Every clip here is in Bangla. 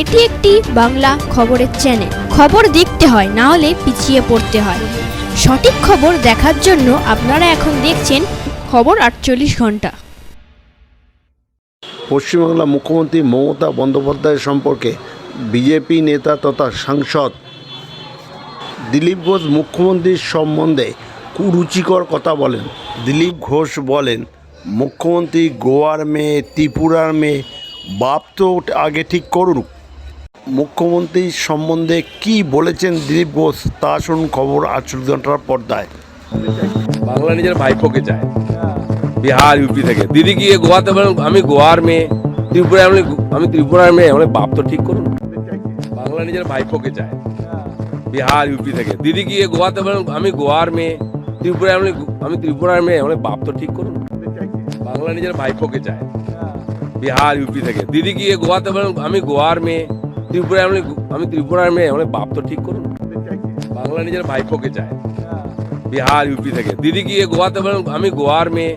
এটি একটি বাংলা খবরের চ্যানেল খবর দেখতে হয়, না হলে পিছিয়ে পড়তে হয়। সঠিক খবর দেখার জন্য আপনারা এখন দেখছেন খবর আটচল্লিশ ঘণ্টা। পশ্চিমবাংলা মুখ্যমন্ত্রী মমতা বন্দ্যোপাধ্যায় সম্পর্কে বিজেপি নেতা তথা সাংসদ দিলীপ ঘোষ মুখ্যমন্ত্রীর সম্বন্ধে কুরুচিকর কথা বলেন। দিলীপ ঘোষ বলেন, মুখ্যমন্ত্রী গোয়ার মেয়ে, ত্রিপুরার মেয়ে, বাপ তো আগে ঠিক করুন মুখ্যমন্ত্রীর সম্বন্ধে কি বলেছেন দিলীপ ঘোষ, তা শুনুন খবর আটচল্লিশ ঘণ্টার পর্দায়। বাংলা নিজের ভাইপোকে চায়। বিহার, ইউপি থেকে। দিদি গিয়ে গোয়াতে বলেন আমি গোয়ার মেয়ে। ত্রিপুরায় আমি আমি ত্রিপুরার মেয়ে। মানে বাপ তো ঠিক করুন। বাংলা নিজের ভাইপোকে চায়। বিহার, ইউপি থেকে। দিদি গিয়ে গোয়াতে বলেন আমি গোয়ার মেয়ে। ত্রিপুরায় আমি আমি ত্রিপুরার মেয়ে। মানে বাপ তো ঠিক করুন। বাংলা নিজের ভাইপোকে চায়। বিহার, ইউপি থেকে। দিদি গিয়ে গোয়াতে বলেন আমি গোয়ার মেয়ে। ত্রিপুরায় আমি আমি ত্রিপুরার মেয়ে আমার বাপ তো ঠিক করুন। বাংলা নিজের ভাইপোকে চায়। বিহার ইউপি থেকে। দিদি গিয়ে গোয়াতে বলেন আমি গোয়ার মেয়ে।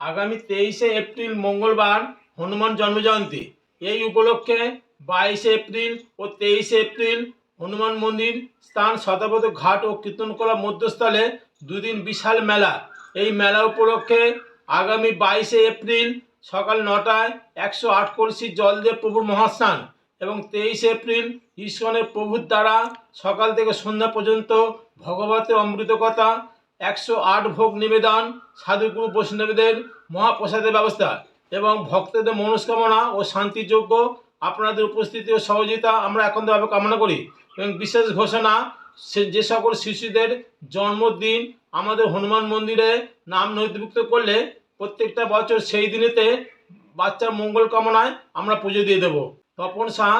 আগামী তেইশে এপ্রিল মঙ্গলবার হনুমান জন্মজয়ন্তী। এই উপলক্ষে বাইশে এপ্রিল ও তেইশে এপ্রিল হনুমান মন্দির স্থান শতাব্দ ঘাট ও কীর্তনকলা মধ্যস্থলে দুদিন বিশাল মেলা। এই মেলা উপলক্ষে আগামী বাইশে এপ্রিল সকাল নটায় একশো আট কলসি জল দিয়ে প্রভুর মহাস্নান এবং তেইশে এপ্রিল ইস্কনের প্রভুর দ্বারা সকাল থেকে সন্ধ্যা পর্যন্ত ভগবতের অমৃত কথা একশো আট ভোগ নিবেদন সাধুগুরু বৈষ্ণবীদের মহাপ্রসাদের ব্যবস্থা এবং ভক্তদের মনস্কামনা ও শান্তিযোগ্য আপনাদের উপস্থিতি ও সহযোগিতা আমরা একান্তভাবে কামনা করি এবং বিশেষ ঘোষণা যে সকল শিশুদের জন্মদিন আমাদের হনুমান মন্দিরে নাম নথিভুক্ত করলে প্রত্যেকটা বছর সেই দিনেতে বাচ্চার মঙ্গল কামনায় আমরা পুজো দিয়ে দেবো। তপন শাহ